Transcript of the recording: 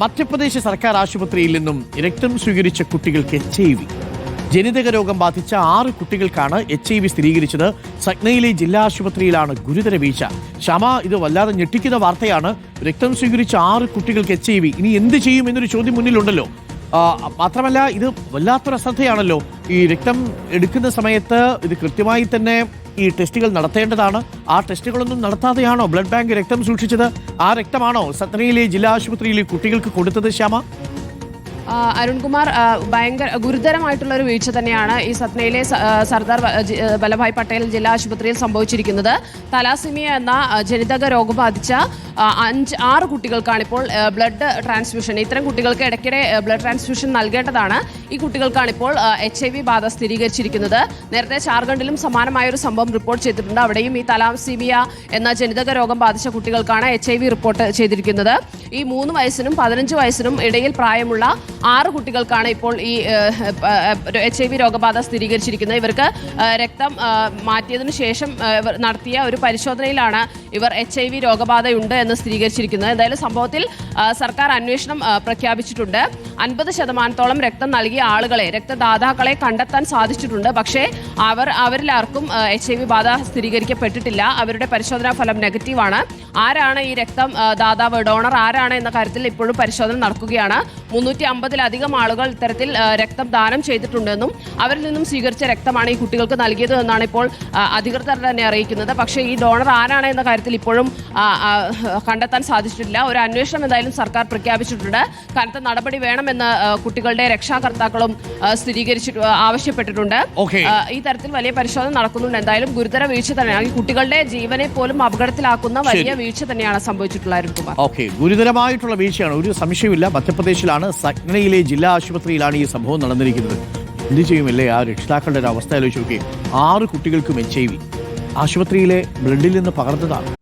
മധ്യപ്രദേശ് സർക്കാർ ആശുപത്രിയിൽ നിന്നും രക്തം സ്വീകരിച്ച കുട്ടികൾക്ക് എച്ച് ഐ വി ജനിതക രോഗം ബാധിച്ച ആറ് കുട്ടികൾക്കാണ് എച്ച് ഐ വി സ്ഥിരീകരിച്ചത്. സഗ്നയിലെ ജില്ലാ ആശുപത്രിയിലാണ് ഗുരുതര വീഴ്ച. ക്ഷമ ഇത് വല്ലാതെ ഞെട്ടിക്കുന്ന വാർത്തയാണ്. രക്തം സ്വീകരിച്ച ആറ് കുട്ടികൾക്ക് എച്ച് ഐ വി ഇനി എന്ത് ചെയ്യും എന്നൊരു ചോദ്യം മുന്നിലുണ്ടല്ലോ. മാത്രമല്ല ഇത് വല്ലാത്തൊരു അശ്രദ്ധയാണല്ലോ ഈ രക്തം എടുക്കുന്ന സമയത്ത് ഇത് കൃത്യമായി തന്നെ ഈ ടെസ്റ്റുകൾ നടത്തേണ്ടതാണ്. ആ ടെസ്റ്റുകളൊന്നും നടത്താതെയാണോ ബ്ലഡ് ബാങ്ക് രക്തം സൂക്ഷിച്ചത്? ആ രക്തമാണോ സത്നയിലെ ജില്ലാ ആശുപത്രിയിലെ കുട്ടികൾക്ക് കൊടുത്തത് ശ്യാമ? അരുൺകുമാർ ഭയങ്കര ഗുരുതരമായിട്ടുള്ള ഒരു വീഴ്ച തന്നെയാണ് ഈ സത്നയിലെ സർദാർ വല്ലഭായ് പട്ടേൽ ജില്ലാ ആശുപത്രിയിൽ സംഭവിച്ചിരിക്കുന്നത്. തലാസിമിയ എന്ന ജനിതക രോഗം ബാധിച്ച അഞ്ച് ആറ് കുട്ടികൾക്കാണ് ഇപ്പോൾ ബ്ലഡ് ട്രാൻസ്ഫ്യൂഷൻ. ഇത്തരം കുട്ടികൾക്ക് ഇടയ്ക്കിടെ ബ്ലഡ് ട്രാൻസ്ഫ്യൂഷൻ നൽകേണ്ടതാണ്. ഈ കുട്ടികൾക്കാണ് ഇപ്പോൾ എച്ച് ഐ വി ബാധ സ്ഥിരീകരിച്ചിരിക്കുന്നത്. നേരത്തെ ജാർഖണ്ഡിലും സമാനമായ ഒരു സംഭവം റിപ്പോർട്ട് ചെയ്തിട്ടുണ്ട്. അവിടെയും ഈ തലാസിമിയ എന്ന ജനിതക രോഗം ബാധിച്ച കുട്ടികൾക്കാണ് എച്ച് ഐ വി റിപ്പോർട്ട് ചെയ്തിരിക്കുന്നത്. ഈ മൂന്ന് വയസ്സിനും പതിനഞ്ച് വയസ്സിനും ഇടയിൽ പ്രായമുള്ള ആറ് കുട്ടികൾക്കാണ് ഇപ്പോൾ ഈ എച്ച് ഐ വി രോഗബാധ സ്ഥിരീകരിച്ചിരിക്കുന്നത്. ഇവർക്ക് രക്തം മാറ്റിയതിനു ശേഷം നടത്തിയ ഒരു പരിശോധനയിലാണ് ഇവർ എച്ച് ഐ വി രോഗബാധയുണ്ട് എന്ന് സ്ഥിരീകരിച്ചിരിക്കുന്നത്. എന്തായാലും സംഭവത്തിൽ സർക്കാർ അന്വേഷണം പ്രഖ്യാപിച്ചിട്ടുണ്ട്. അൻപത് ശതമാനത്തോളം രക്തം നൽകിയ ആളുകളെ രക്തദാതാക്കളെ കണ്ടെത്താൻ സാധിച്ചിട്ടുണ്ട്. പക്ഷേ അവർ അവരിലാർക്കും എച്ച് ഐ വി ബാധ സ്ഥിരീകരിക്കപ്പെട്ടിട്ടില്ല. അവരുടെ പരിശോധനാ ഫലം നെഗറ്റീവാണ്. ആരാണ് ഈ രക്തം ദാതാവ് ഡോണർ ആരാണ് എന്ന കാര്യത്തിൽ ഇപ്പോഴും പരിശോധന നടക്കുകയാണ്. മുന്നൂറ്റി അമ്പതിലധികം ആളുകൾ ഇത്തരത്തിൽ രക്തം ദാനം ചെയ്തിട്ടുണ്ടെന്നും അവരിൽ നിന്നും സ്വീകരിച്ച രക്തമാണ് ഈ കുട്ടികൾക്ക് നൽകിയത് എന്നാണ് ഇപ്പോൾ അധികൃതർ തന്നെ അറിയിക്കുന്നത്. പക്ഷേ ഈ ഡോണർ ആരാണ് എന്ന കാര്യത്തിൽ ഇപ്പോഴും കണ്ടെത്താൻ സാധിച്ചിട്ടില്ല. ഒരു അന്വേഷണം എന്തായാലും സർക്കാർ പ്രഖ്യാപിച്ചിട്ടുണ്ട്. കനത്ത നടപടി വേണമെന്ന് കുട്ടികളുടെ രക്ഷാകർത്താക്കളും സ്ഥിരീകരിച്ചു സ്ഥിരീകരിച്ചിട്ട് ആവശ്യപ്പെട്ടിട്ടുണ്ട്. ഈ തരത്തിൽ വലിയ പരിശോധന നടക്കുന്നുണ്ട്. എന്തായാലും ഗുരുതര വീഴ്ച തന്നെയാണ്. ഈ കുട്ടികളുടെ ജീവനെ പോലും അപകടത്തിലാക്കുന്ന വലിയ വീഴ്ച തന്നെയാണ് സംഭവിച്ചിട്ടുള്ള അരുൺകുമാർ ഗുരുതരമായിട്ടുള്ള വീഴ്ചയാണ്. ഒരു സംശയമില്ല മധ്യപ്രദേശിലാണ് സഗ്നയിലെ ജില്ലാ ആശുപത്രിയിലാണ് ഈ സംഭവം നടന്നിരിക്കുന്നത്. എന്ത് ചെയ്യുമല്ലേ? ആ രക്ഷിതാക്കളുടെ ഒരു അവസ്ഥ ആലോചിച്ച് നോക്കി ആറ് കുട്ടികൾക്കും എച്ച് ഐ വി ആശുപത്രിയിലെ ബ്ലഡിൽ നിന്ന് പകർന്നതാണ്.